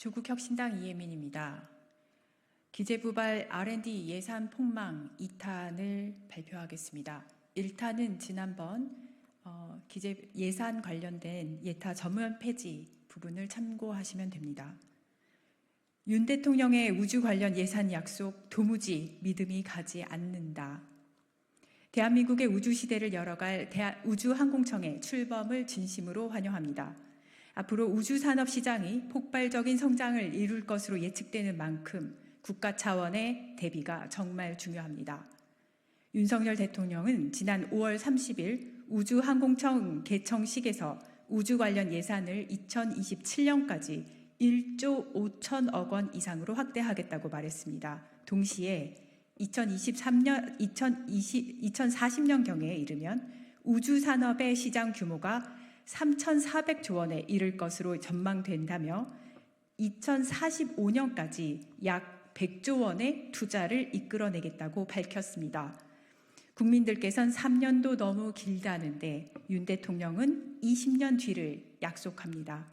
조국혁신당 이혜민입니다. 기재부발 R&D 예산 폭망 2탄을 발표하겠습니다. 1탄은 지난번 어, 기재 예산 관련된 예타 전면 폐지 부분을 참고하시면 됩니다. 윤 대통령의 우주 관련 예산 약속 도무지 믿음이 가지 않는다. 대한민국의 우주 시대를 열어갈 우주항공청의 출범을 진심으로 환영합니다. 앞으로 우주 산업 시장이 폭발적인 성장을 이룰 것으로 예측되는 만큼 국가 차원의 대비가 정말 중요합니다. 윤석열 대통령은 지난 5월 30일 우주항공청 개청식에서 우주 관련 예산을 2027년까지 1조 5천억 원 이상으로 확대하겠다고 말했습니다. 동시에 2023년 2020 2040년경에 이르면 우주 산업의 시장 규모가 3,400조 원에 이를 것으로 전망된다며 2045년까지 약 100조 원의 투자를 이끌어내겠다고 밝혔습니다. 국민들께선 3년도 너무 길다는데 윤 대통령은 20년 뒤를 약속합니다.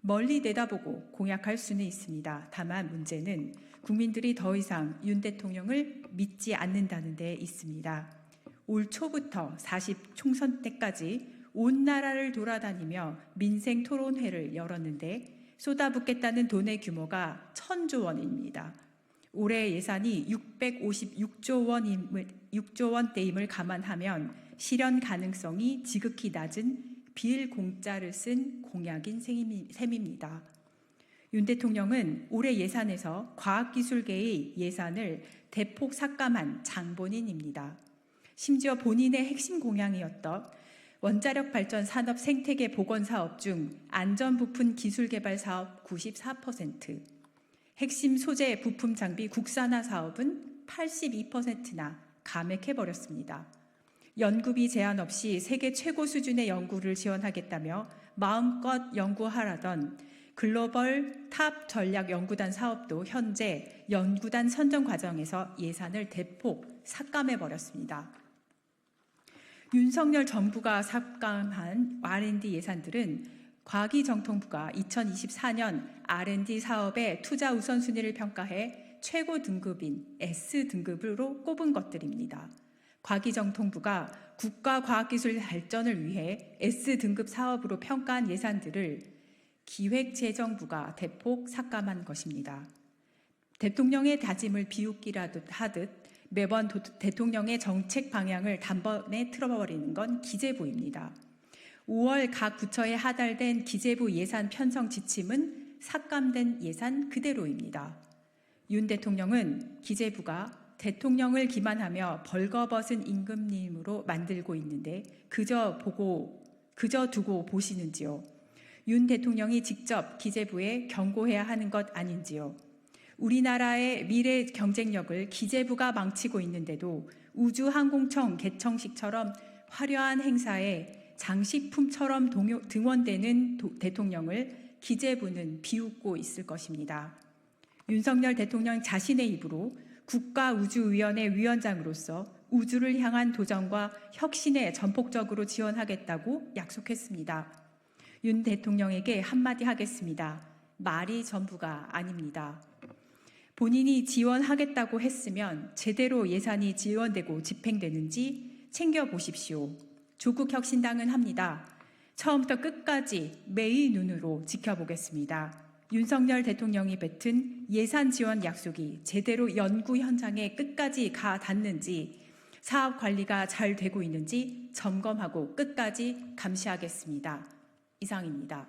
멀리 내다보고 공약할 수는 있습니다. 다만 문제는 국민들이 더 이상 윤 대통령을 믿지 않는다는 데 있습니다. 올 초부터 40 총선 때까지 온 나라를 돌아다니며 민생 토론회를 열었는데 쏟아붓겠다는 돈의 규모가 천조 원입니다. 올해 예산이 656조 원임을 6조 원대임을 감안하면 실현 가능성이 지극히 낮은 비일공짜를 쓴 공약인 셈입니다. 윤 대통령은 올해 예산에서 과학기술계의 예산을 대폭 삭감한 장본인입니다. 심지어 본인의 핵심 공약이었던 원자력 발전 산업 생태계 복원 사업 중 안전 부품 기술 개발 사업 94%, 핵심 소재 부품 장비 국산화 사업은 82%나 감액해 버렸습니다. 연구비 제한 없이 세계 최고 수준의 연구를 지원하겠다며 마음껏 연구하라던 글로벌 탑 전략 연구단 사업도 현재 연구단 선정 과정에서 예산을 대폭 삭감해 버렸습니다. 윤석열 정부가 삭감한 R&D 예산들은 과기정통부가 2024년 R&D 사업의 투자 우선순위를 평가해 최고 등급인 S 등급으로 꼽은 것들입니다. 과기정통부가 국가과학기술 발전을 위해 S 등급 사업으로 평가한 예산들을 기획재정부가 대폭 삭감한 것입니다. 대통령의 다짐을 비웃기라도 하듯 매번 도, 대통령의 정책 방향을 단번에 틀어버리는 건 기재부입니다. 5월 각 부처에 하달된 기재부 예산 편성 지침은 삭감된 예산 그대로입니다. 윤 대통령은 기재부가 대통령을 기만하며 벌거벗은 임금님으로 만들고 있는데 그저 보고 그저 두고 보시는지요. 윤 대통령이 직접 기재부에 경고해야 하는 것 아닌지요. 우리나라의 미래 경쟁력을 기재부가 망치고 있는데도 우주항공청 개청식처럼 화려한 행사에 장식품처럼 동요, 등원되는 도, 대통령을 기재부는 비웃고 있을 것입니다. 윤석열 대통령 자신의 입으로 국가우주위원회 위원장으로서 우주를 향한 도전과 혁신에 전폭적으로 지원하겠다고 약속했습니다. 윤 대통령에게 한마디 하겠습니다. 말이 전부가 아닙니다. 본인이 지원하겠다고 했으면 제대로 예산이 지원되고 집행되는지 챙겨보십시오. 조국 혁신당은 합니다. 처음부터 끝까지 매의 눈으로 지켜보겠습니다. 윤석열 대통령이 뱉은 예산 지원 약속이 제대로 연구 현장에 끝까지 가 닿는지 사업 관리가 잘 되고 있는지 점검하고 끝까지 감시하겠습니다. 이상입니다.